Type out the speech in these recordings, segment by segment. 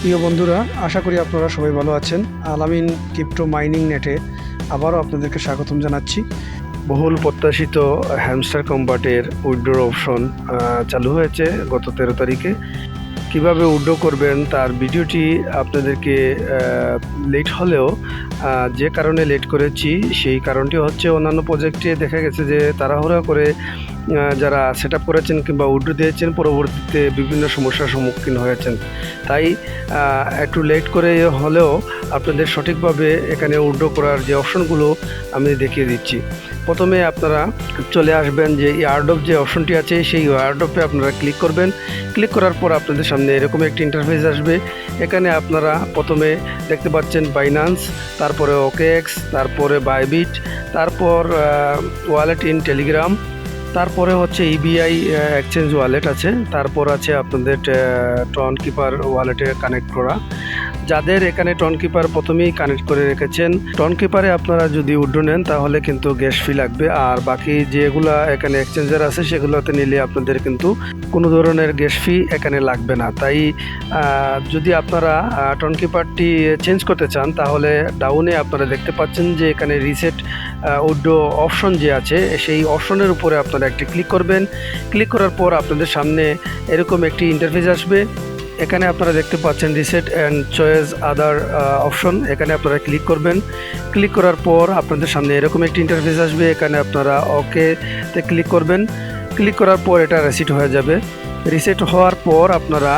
প্রিয় বন্ধুরা, আশা করি আপনারা সবাই ভালো আছেন। আলামিন ক্রিপ্টো মাইনিং নেটে আবারও আপনাদেরকে স্বাগতম জানাচ্ছি। বহুল প্রত্যাশিত হ্যামস্টার কম্বাটের উইড্রোর অপশন চালু হয়েছে গত তেরো তারিখে। কীভাবে উইড্রো করবেন তার ভিডিওটি আপনাদেরকে লেট হলেও যে কারণে লেট করেছি সেই কারণটি হচ্ছে অন্যান্য প্রজেক্টে দেখা গেছে যে তাড়াহুড়া করে যারা সেট করেছেন কিংবা উইড্রো দিয়েছেন পরবর্তীতে বিভিন্ন সমস্যার সম্মুখীন হয়েছেন। তাই একটু লেট করে হলেও আপনাদের সঠিকভাবে এখানে উইড্রো করার যে অপশনগুলো আমি দেখিয়ে দিচ্ছি। প্রথমে আপনারা চলে আসবেন যে ইয়ারডপ যে অপশনটি আছে সেই ইয়ারডপে আপনারা ক্লিক করবেন। ক্লিক করার পর আপনাদের সামনে এরকম একটি ইন্টারফেস আসবে। এখানে আপনারা প্রথমে দেখতে পাচ্ছেন বাইনান্স তারপরে ওকেএক্স তারপরে বাইবিট তারপর ওয়ালেট ইন টেলিগ্রাম তারপরে হচ্ছে ইবিআই এক্সচেঞ্জ ওয়ালেট আছে। তারপর আছে আপনাদের টন কিপার ওয়ালেটে কানেক্ট করা। যাদের এখানে টন কিপার প্রথমেই কানেক্ট করে রেখেছেন টন কিপারে আপনারা যদি উড্ডো নেন, তাহলে কিন্তু গ্যাস ফি লাগবে। আর বাকি যেগুলা এখানে এক্সচেঞ্জার আছে, সেগুলোতে নিলে আপনাদের কিন্তু কোনো ধরনের গ্যাস ফি এখানে লাগবে না। তাই যদি আপনারা টন কিপারটি চেঞ্জ করতে চান, তাহলে ডাউনে আপনারা দেখতে পাচ্ছেন যে এখানে রিসেট উড্ডো অপশন যে আছে, সেই অপশনের উপরে আপনারা একটি ক্লিক করবেন। ক্লিক করার পর আপনাদের সামনে এরকম একটি ইন্টারফেস আসবে। এখানে আপনারা দেখতে পাচ্ছেন reset and choice other option এখানে আপনারা ক্লিক করবেন। ক্লিক করার পর আপনাদের সামনে এরকম একটি ইন্টারফেস আসবে। এখানে আপনারা ওকেতে ক্লিক করবেন। ক্লিক করার পর এটা রেসিট হয়ে যাবে। রিসেট হওয়ার পর আপনারা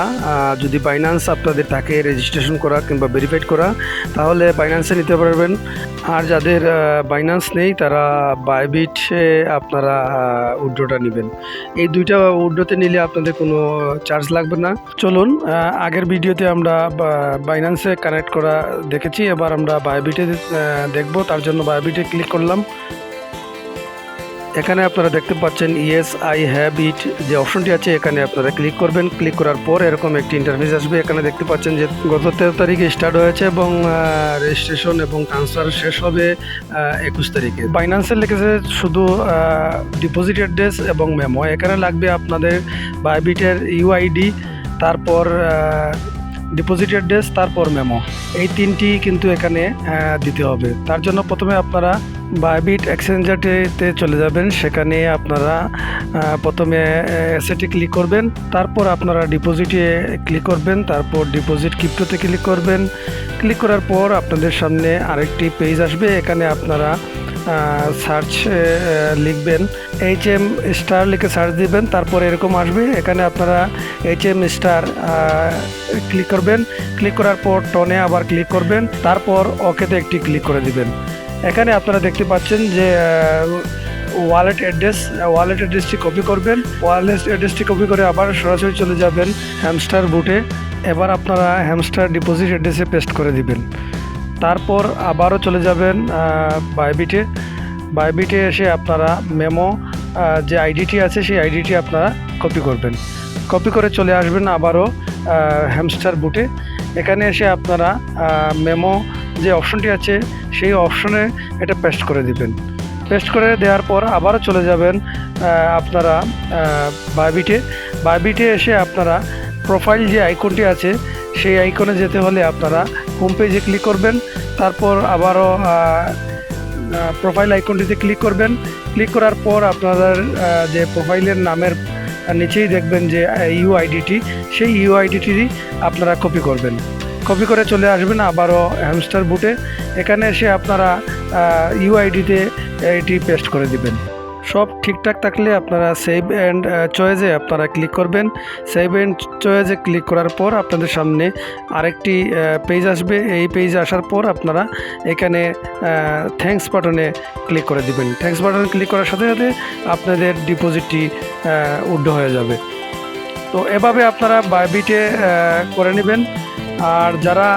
যদি বাইন্যান্স আপনাদের থাকে রেজিস্ট্রেশন করা কিংবা ভেরিফাইড করা, তাহলে বাইন্যান্সে নিতে পারবেন। আর যাদের বাইন্যান্স নেই, তারা বাইবিটে আপনারা উড্রোটা নেবেন। এই দুইটা উড্রোতে নিলে আপনাদের কোনো চার্জ লাগবে না। চলুন আগের ভিডিওতে আমরা বাইন্যান্সে কানেক্ট করা দেখেছি। এবার আমরা বায়োবিটে দেখব। তার জন্য বায়োবিটে ক্লিক করলাম। এখানে আপনারা দেখতে পাচ্ছেন ইয়েস আই হ্যাভ ইট যে অপশনটি আছে, এখানে আপনারা ক্লিক করবেন। ক্লিক করার পর এরকম একটি ইন্টারফেস আসবে। এখানে দেখতে পাচ্ছেন যে গত তেরো তারিখে স্টার্ট হয়েছে এবং রেজিস্ট্রেশন এবং ট্রান্সফার শেষ হবে একুশ তারিখে। বাইন্যান্সের লিখেছে শুধু ডিপোজিট অ্যাড্রেস এবং মেমো এখানে লাগবে আপনাদের বাইবিটের ইউআইডি তারপর ডিপোজিট অ্যাড্রেস তারপর মেমো এই তিনটি কিন্তু এখানে দিতে হবে। তার জন্য প্রথমে আপনারা বাইবিট এক্সচেঞ্জারটিতে চলে যাবেন। সেখানে আপনারা প্রথমে অ্যাসেটে ক্লিক করবেন। তারপর আপনারা ডিপোজিটে ক্লিক করবেন। তারপর ডিপোজিট ক্রিপ্টোতে ক্লিক করবেন। ক্লিক করার পর আপনাদের সামনে আরেকটি পেজ আসবে। এখানে আপনারা সার্চ লিখবেন। এইচ এম স্টার লিখে সার্চ দিবেন। তারপর এরকম আসবে। এখানে আপনারা এইচ এম স্টার ক্লিক করবেন। ক্লিক করার পর টনে আবার ক্লিক করবেন। তারপর ওকেতে একটি ক্লিক করে দিবেন। এখানে আপনারা দেখতে পাচ্ছেন যে ওয়ালেট অ্যাড্রেস ওয়ালেট অ্যাড্রেসটি কপি করবেন। ওয়ালেট অ্যাড্রেসটি কপি করে আবার সরাসরি চলে যাবেন হ্যামস্টার বুটে এবার আপনারা হ্যামস্টার ডিপোজিট অ্যাড্রেসে পেস্ট করে দিবেন। তারপর আবারও চলে যাবেন বাইবিটে বাইবিটে এসে আপনারা মেমো যে আইডিটি আছে সেই আইডিটি আপনারা কপি করবেন। কপি করে চলে আসবেন আবারও হ্যামস্টার বুটে এখানে এসে আপনারা মেমো যে অপশনটি আছে, সেই অপশনে এটা পেস্ট করে দিবেন। পেস্ট করে দেওয়ার পর আবারও চলে যাবেন আপনারা বাইবিটে বাইবিটে এসে আপনারা প্রোফাইল যে আইকনটি আছে, সেই আইকনে যেতে হলে আপনারা হোম পেজে ক্লিক করবেন। তারপর আবারও প্রোফাইল আইকনটিতে ক্লিক করবেন। ক্লিক করার পর আপনাদের যে প্রোফাইলের নামের নিচেই দেখবেন যে ইউআইডিটি সেই ইউআইডিটি আপনারা কপি করবেন। কপি করে চলে আসবেন আবারও হ্যামস্টার বুটে এখানে এসে আপনারা ইউআইডিতে এটি পেস্ট করে দিবেন। সব ঠিকঠাক থাকলে আপনারা সেভ অ্যান্ড চয়েসে আপনারা ক্লিক করবেন। সেভ অ্যান্ড চয়েসে ক্লিক করার পর আপনাদের সামনে আরেকটি পেজ আসবে। এই পেজ আসার পর আপনারা এখানে থ্যাঙ্কস বাটনে ক্লিক করে দিবেন। থ্যাঙ্কস বাটনে ক্লিক করার সাথে সাথে আপনাদের ডিপোজিটটি উড্ড হয়ে যাবে। তো এভাবে আপনারা বাইবিটে করে নেবেন। আর যারা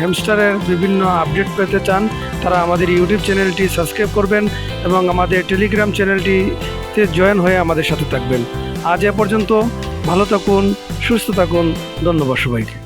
হ্যামস্টারের বিভিন্ন আপডেট পেতে চান, তারা আমাদের ইউটিউব চ্যানেলটি সাবস্ক্রাইব করবেন এবং আমাদের টেলিগ্রাম চ্যানেলটিতে জয়েন হয়ে আমাদের সাথে থাকবেন। আজ এ পর্যন্ত ভালো থাকুন, সুস্থ থাকুন, ধন্যবাদ সবাইকে।